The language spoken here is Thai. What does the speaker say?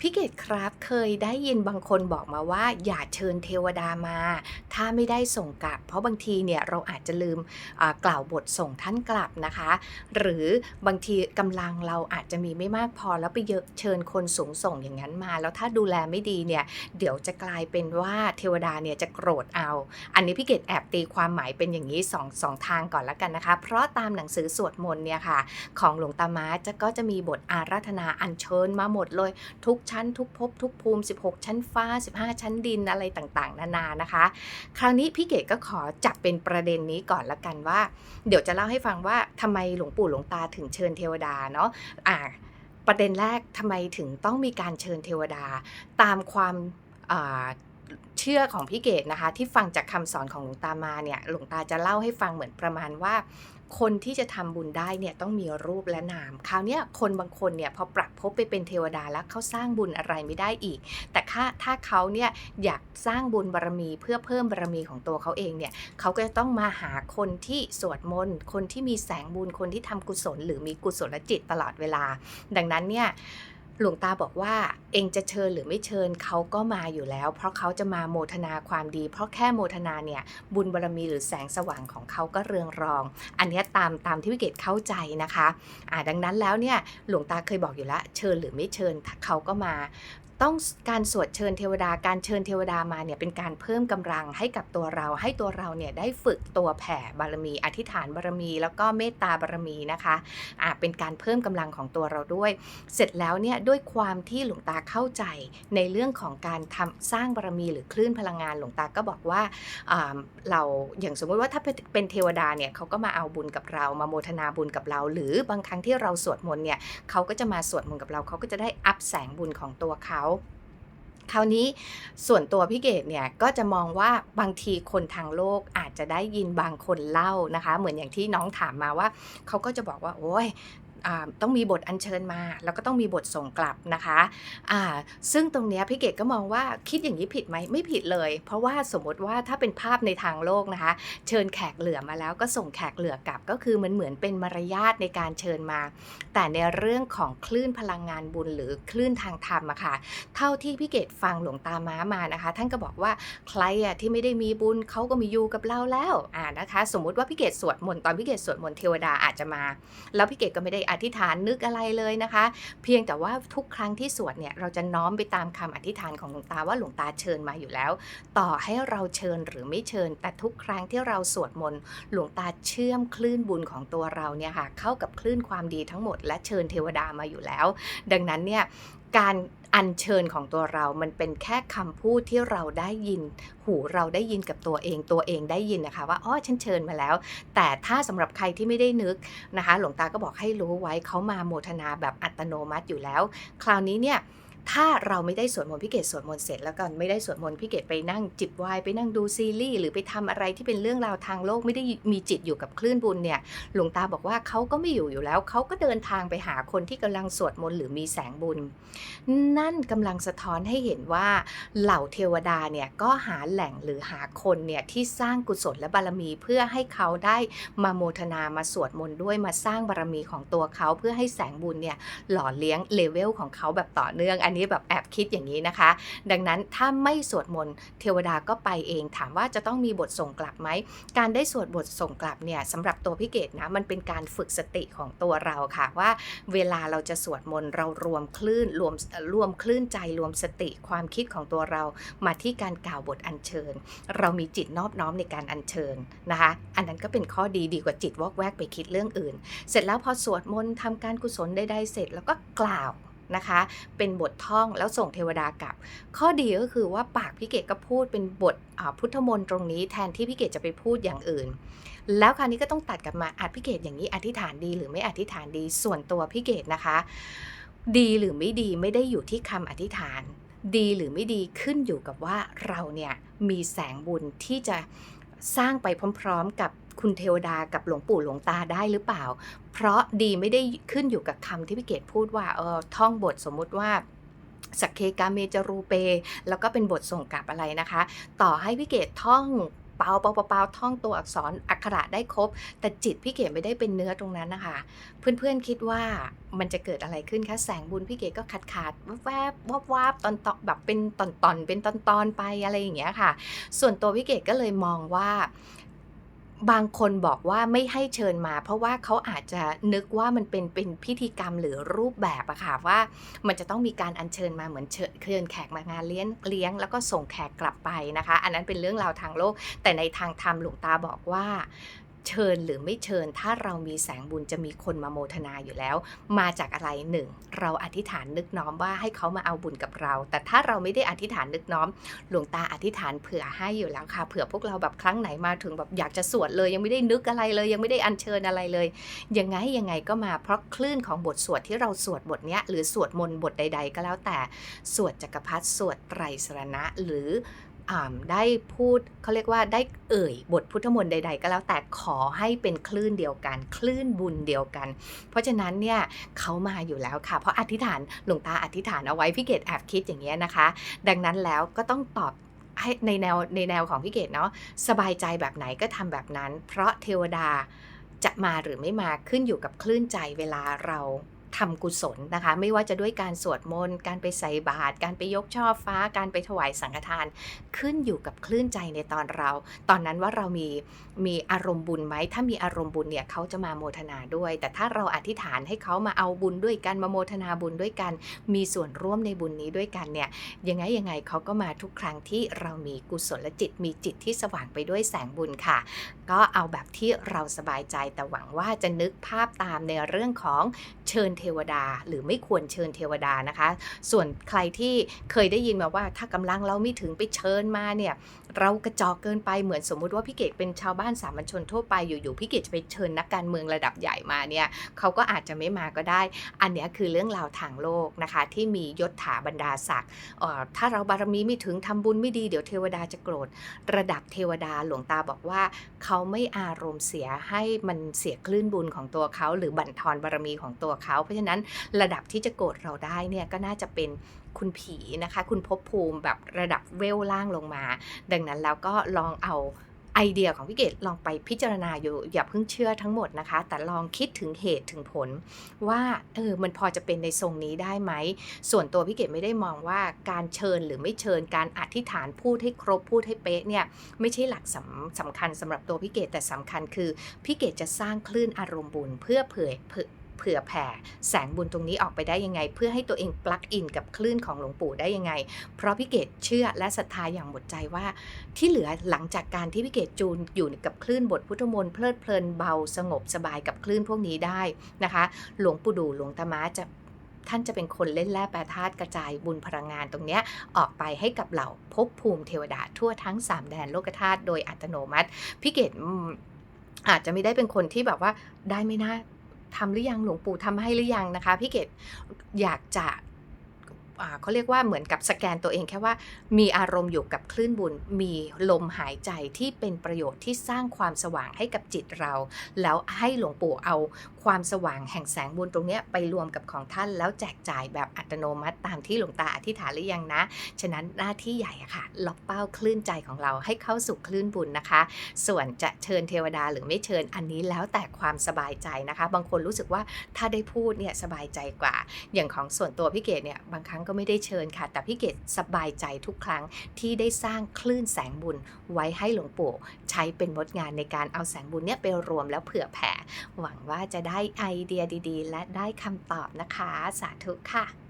พี่เกดครับเคยได้ยินบางคนบอกมาว่า อย่าเชิญเทวดามา ถ้าไม่ได้ส่งกลับ เพราะบางทีเนี่ยเราอาจจะลืมกล่าวบทส่งท่านกลับนะคะ หรือบางทีกำลังเราอาจจะมีไม่มากพอแล้วไปเยอะเชิญคนสูงส่งอย่างนั้นมา แล้วถ้าดูแลไม่ดีเนี่ยเดี๋ยวจะกลายเป็นว่าเทวดาเนี่ยจะโกรธเอา อันนี้พี่เกดแอบตีความหมายเป็นอย่างนี้สองสองทางก่อนละกันนะคะ เพราะตามหนังสือสวดมนต์เนี่ยค่ะของหลวงตามาจะก็จะมีบทอาราธนาอัญเชิญมาหมดเลยทุกชั้น ทุกภพทุกภูมิ 16 ชั้นฟ้า 15 ชั้นดินอะไรต่างๆ นานานะคะ คราวนี้พี่เกดก็ขอจับเป็นประเด็นนี้ก่อนละกันว่า เดี๋ยวจะเล่าให้ฟังว่าทำไมหลวงปู่หลวงตาถึงเชิญเทวดาเนาะอ่าประเด็นแรกทำไมถึงต้องมีการเชิญเทวดาตามความเชื่อของพี่เกดนะคะ ที่ฟังจากคำสอนของหลวงตามาเนี่ยหลวงตาจะเล่าให้ฟังเหมือนประมาณว่า คนที่จะทำบุญได้เนี่ยต้องมีรูปและนาม คราวนี้คนบางคนเนี่ยพอปรับภพไปเป็นเทวดาแล้วเขาสร้างบุญอะไรไม่ได้อีก แต่ถ้าถ้าเขาเนี่ยอยากสร้างบุญบารมีเพื่อเพิ่มบารมีของตัวเขาเองเนี่ยเขาก็จะต้องมาหาคนที่สวดมนต์คนที่มีแสงบุญคนที่ทำกุศล หรือมีกุศลจิตตลอดเวลา ดังนั้นเนี่ย หลวงตาบอกว่าเองจะเชิญหรือไม่เชิญเขาก็มาอยู่แล้ว เพราะเขาจะมาโมทนาความดี เพราะแค่โมทนาเนี่ยบุญบารรมีหรือแสงสว่างของเขาก็เรืองรอง อันนี้ตามตามที่วิเกตเข้าใจนะคะอ่าดังนั้นแล้วเนี่ยหลวงตาเคยบอกอยู่แล้วเชิญหรือไม่เชิญเขาก็มา ต้องการสวดเชิญเทวดาการเชิญเทวดามาเนี่ยเป็นการเพิ่มกำลังให้กับตัวเรา ให้ตัวเราเนี่ยได้ฝึกตัวแผ่บารมี อธิษฐานบารมี แล้วก็เมตตาบารมีนะคะอ่าเป็นการเพิ่มกำลังของตัวเราด้วย เสร็จแล้วเนี่ยด้วยความที่หลวงตาเข้าใจในเรื่องของการทำสร้างบารมี หรือคลื่นพลังงานหลวงตาก็บอกว่าอ่าเราอย่างสมมติว่าถ้าเป็นเป็นเทวดาเนี่ยเขาก็มาเอาบุญกับเรามาโมทนาบุญกับเรา หรือบางครั้งที่เราสวดมนต์เนี่ยเขาก็จะมาสวดมนต์กับเราเขาก็จะได้อัพแสงบุญของตัวเขา คราวนี้ส่วนตัวพี่เกดเนี่ยก็จะมองว่าบางทีคนทางโลกอาจจะได้ยินบางคนเล่านะคะ เหมือนอย่างที่น้องถามมาว่า เขาก็จะบอกว่า โอ้ย ต้องมีบทอัญเชิญมา แล้วก็ต้องมีบทส่งกลับนะคะอ่าซึ่งตรงเนี้ยพี่เกดก็มองว่าคิดอย่างนี้ผิดไหมไม่ผิดเลย เพราะว่าสมมติว่าถ้าเป็นภาพในทางโลกนะคะ เชิญแขกเหลือมาแล้วก็ส่งแขกเหลือกลับ ก็คือมันเหมือนเป็นมารยาทในการเชิญมา แต่ในเรื่องของคลื่นพลังงานบุญหรือคลื่นทางธรรมอะค่ะ เท่าที่พี่เกดฟังหลวงตาม้ามานะคะ ท่านก็บอกว่าใครอะที่ไม่ได้มีบุญเขาก็มีอยู่กับเราแล้วอ่านะคะ สมมติว่าพี่เกดสวดมนต์ตอนพี่เกดสวดมนต์เทวดาอาจจะมา แล้วพี่เกดก็ไม่ได้อธิษฐานนึกอะไรเลยนะคะ เพียงแต่ว่าทุกครั้งที่สวดเนี่ยเราจะน้อมไปตามคำอธิษฐานของหลวงตาว่าหลวงตาเชิญมาอยู่แล้ว ต่อให้เราเชิญหรือไม่เชิญ แต่ทุกครั้งที่เราสวดมนต์หลวงตาเชื่อมคลื่นบุญของตัวเราเนี่ยค่ะเข้ากับคลื่นความดีทั้งหมด และเชิญเทวดามาอยู่แล้ว ดังนั้นเนี่ย การอัญเชิญของตัวเรา มันเป็นแค่คำพูดที่เราได้ยิน หูเราได้ยินกับตัวเอง ตัวเองได้ยินนะคะ ว่า อ๋อ ฉันเชิญมาแล้ว แต่ถ้าสำหรับใครที่ไม่ได้นึกนะคะ หลวงตาก็บอกให้รู้ไว้เขามาโมทนาแบบอัตโนมัติอยู่แล้ว คราวนี้เนี่ย ถ้าเราไม่ได้สวดมนต์พี่เกดสวดมนต์เสร็จแล้วก็ไม่ได้สวดมนต์พี่เกดไปนั่งจิบวน์ไปนั่งดูซีรีส์หรือไปทำอะไรที่เป็นเรื่องราวทางโลกไม่ได้มีจิตอยู่กับคลื่นบุญเนี่ยหลวงตาบอกว่าเขาก็ไม่อยู่อยู่แล้วเขาก็เดินทางไปหาคนที่กำลังสวดมนต์หรือมีแสงบุญ นั่นกำลังสะท้อนให้เห็นว่าเหล่าเทวดาเนี่ยก็หาแหล่งหรือหาคนเนี่ยที่สร้างกุศลและบารมีเพื่อให้เขาได้มาโมทนามาสวดมนต์ด้วยมาสร้างบารมีของตัวเขาเพื่อให้แสงบุญเนี่ยหล่อเลี้ยงเลเวลของเขาแบบต่อเนื่องอันนี้แบบแอบคิดอย่างนี้นะคะ ดังนั้นถ้าไม่สวดมนต์เทวดาก็ไปเอง ถามว่าจะต้องมีบทส่งกลับไหม การได้สวดบทส่งกลับเนี่ยสำหรับตัวพี่เกดนะมันเป็นการฝึกสติของตัวเราค่ะว่า เวลาเราจะสวดมนต์เรารวมคลื่นรวมรวมคลื่นใจรวมสติความคิดของตัวเรามาที่การกล่าวบทอัญเชิญ เรามีจิตนอบน้อมในการอัญเชิญนะคะ อันนั้นก็เป็นข้อดีดีกว่าจิตวอกแวกไปคิดเรื่องอื่น เสร็จแล้วพอสวดมนต์ทำการกุศลใดๆเสร็จแล้วก็กล่าว นะคะ เป็นบทท่องแล้วส่งเทวดากลับ ข้อดีก็คือว่าปากพี่เกดก็พูดเป็นบทพุทธมนต์ตรงนี้แทนที่พี่เกดจะไปพูดอย่างอื่น แล้วคราวนี้ก็ต้องตัดกลับมาอัดพี่เกดอย่างนี้อธิษฐานดีหรือไม่อธิษฐานดีส่วนตัวพี่เกดนะคะ ดีหรือไม่ดีไม่ได้อยู่ที่คำอธิษฐาน ดีหรือไม่ดีขึ้นอยู่กับว่าเราเนี่ยมีแสงบุญที่จะสร้างไปพร้อม ๆ กับ คุณเทวดากับหลวงปู่หลวงตาได้หรือเปล่า เพราะดีไม่ได้ขึ้นอยู่กับคำที่พี่เกดพูดว่าเออท่องบทสมมุติว่าสักเคกาเมจรูเป แล้วก็เป็นบทส่งกลับอะไรนะคะ ต่อให้พี่เกดท่องเปาเปาเปาเปาท่องตัวอักษรอักขระได้ครบ แต่จิตพี่เก๋ไม่ได้เป็นเนื้อตรงนั้นนะคะ เพื่อนๆคิดว่ามันจะเกิดอะไรขึ้นคะแสงบุญพี่เก๋ก็ขาดขาดๆแวบๆวับวับๆตอนตอนแบบเป็นตอนตอนเป็นตอนตอนไปอะไรอย่างเงี้ยค่ะ ส่วนตัวพี่เก๋ก็เลยมองว่า บางคนบอกว่าไม่ให้เชิญมา เพราะว่าเขาอาจจะนึกว่ามันเป็นเป็นพิธีกรรมหรือรูปแบบอะค่ะว่ามันจะต้องมีการอัญเชิญมาเหมือนเชิญเชิญแขกมางานเลี้ยงเลี้ยง แล้วก็ส่งแขกกลับไปนะคะ อันนั้นเป็นเรื่องราวทางโลก แต่ในทางธรรมหลวงตาบอกว่า เชิญหรือไม่เชิญ ถ้าเรามีแสงบุญจะมีคนมาโมทนาอยู่แล้ว มาจากอะไรหนึ่งเราอธิษฐานนึกน้อมว่าให้เขามาเอาบุญกับเรา แต่ถ้าเราไม่ได้อธิษฐานนึกน้อม หลวงตาอธิษฐานเผื่อให้อยู่แล้วค่ะเผื่อพวกเราแบบครั้งไหนมาถึงแบบอยากจะสวดเลย ยังไม่ได้นึกอะไรเลย ยังไม่ได้อัญเชิญอะไรเลยยังไงยังไงก็มาเพราะคลื่นของบทสวดที่เราสวดบทเนี้ยหรือสวดมนต์บทใด ๆ ก็แล้วแต่สวดจักรพรรดิสวดไตรสรณะหรือ ได้พูดเขาเรียกว่าได้เอ่ยบทพุทธมนต์ใด ๆ ก็แล้วแต่ขอให้เป็นคลื่นเดียวกัน คลื่นบุญเดียวกัน เพราะฉะนั้นเนี่ยเขามาอยู่แล้วค่ะ เพราะอธิษฐานหลวงตาอธิษฐานเอาไว้พี่เกดแอบคิดอย่างเงี้ยนะคะ ดังนั้นแล้วก็ต้องตอบให้ในแนวในแนวของพี่เกดเนาะสบายใจแบบไหนก็ทำแบบนั้น เพราะเทวดาจะมาหรือไม่มาขึ้นอยู่กับคลื่นใจเวลาเรา ทำกุศลนะคะ ไม่ว่าจะด้วยการสวดมนต์การไปใส่บาตรการไปยกช่อฟ้า การไปถวายสังฆทาน ขึ้นอยู่กับคลื่นใจในตอนเรา ตอนนั้นว่าเรามีมีอารมณ์บุญไหมถ้ามีอารมณ์บุญเนี่ยเขาจะมาโมทนาด้วย แต่ถ้าเราอธิษฐานให้เขามาเอาบุญด้วยกันมาโมทนาบุญด้วยกัน มีส่วนร่วมในบุญนี้ด้วยกันเนี่ยยังไงยังไงเขาก็มาทุกครั้งที่เรามีกุศลจิตมีจิตที่สว่างไปด้วยแสงบุญค่ะ ก็เอาแบบที่เราสบายใจแต่หวังว่าจะนึกภาพตามในเรื่องของเชิญเทวดา หรือไม่ควรเชิญเทวดานะคะ ส่วนใครที่เคยได้ยินมาว่าถ้ากำลังเราไม่ถึงไปเชิญมาเนี่ยเรากระจอกเกินไปเหมือนสมมุติว่าพี่เกดเป็นชาวบ้านสามัญชนทั่วไปอยู่ๆพี่เกดจะไปเชิญนักการเมืองระดับใหญ่มาเนี่ยเขาก็อาจจะไม่มาก็ได้ อันเนี้ยคือเรื่องราวทางโลกนะคะ ที่มียศถาบรรดาศักดิ์ถ้าเราบารมีไม่ถึงทำบุญไม่ดีเดี๋ยวเทวดาจะโกรธ ระดับเทวดาหลวงตาบอกว่า เขาไม่อารมณ์เสียให้มันเสียคลื่นบุญของตัวเขา หรือบั่นทอนบารมีของตัวเขาเพราะฉะนั้นระดับที่จะโกรธเราได้เนี่ยก็น่าจะเป็นคุณผีนะคะ คุณภพภูมิแบบระดับเวลล่างลงมา ดังนั้นแล้วก็ลองเอาไอเดียของพี่เกดลองไปพิจารณาอยู่อย่าเพิ่งเชื่อทั้งหมดนะคะ แต่ลองคิดถึงเหตุถึงผล ว่าเออมันพอจะเป็นในทรงนี้ได้ไหม ส่วนตัวพี่เกดไม่ได้มองว่าการเชิญหรือไม่เชิญการอธิษฐานพูดให้ครบพูดให้เป๊ะเนี่ยไม่ใช่หลักสำสำคัญสำหรับตัวพี่เกดแต่สำคัญคือพี่เกดจะสร้างคลื่นอารมณ์บุญเพื่อเผย เผื่อแผ่แสงบุญตรงนี้ออกไปได้ยังไง เพื่อให้ตัวเองปลักอินกับคลื่นของหลวงปู่ได้ยังไง เพราะพี่เกดเชื่อและศรัทธาอย่างหมดใจว่า ที่เหลือหลังจากการที่พี่เกดจูนอยู่กับคลื่นบทพุทธมนต์เพลิดเพลินเบาสงบสบายกับคลื่นพวกนี้ได้นะคะ หลวงปู่ดูหลวงตามาจะท่านจะเป็นคนเล่นแร่แปรธาตุกระจายบุญพลังงานตรงนี้ออกไปให้กับเหล่าภพภูมิเทวดาทั่วทั้ง 3 แดนโลกธาตุโดยอัตโนมัติพี่เกดอืมอาจจะไม่ได้เป็นคนที่แบบว่าได้ไม่น่า ทำหรือยังหลวงปู่ทำให้หรือยังนะคะพี่เกดอยากจะ เขาเรียกว่าเหมือนกับสแกนตัวเองแค่ว่ามีอารมณ์อยู่กับคลื่นบุญ มีลมหายใจที่เป็นประโยชน์ที่สร้างความสว่างให้กับจิตเรา แล้วให้หลวงปู่เอาความสว่างแห่งแสงบุญตรงนี้ไปรวมกับของท่านแล้วแจกจ่ายแบบอัตโนมัติตามที่หลวงตาอธิษฐานหรือยังนะ ฉะนั้นหน้าที่ใหญ่ค่ะล็อกเป้าคลื่นใจของเราให้เข้าสู่คลื่นบุญนะคะ ส่วนจะเชิญเทวดาหรือไม่เชิญอันนี้แล้วแต่ความสบายใจนะคะ บางคนรู้สึกว่าถ้าได้พูดเนี่ยสบายใจกว่า อย่างของส่วนตัวพี่เกดเนี่ยบางครั้งก็ไม่ได้เชิญค่ะ แต่พี่เกดสบายใจทุกครั้งที่ได้สร้างคลื่นแสงบุญไว้ให้หลวงปู่ ใช้เป็นมดงานในการเอาแสงบุญเนี่ยไปรวมแล้วเผื่อแผ่ หวังว่าจะได้ไอเดียดีๆ และได้คำตอบนะคะ สาธุค่ะ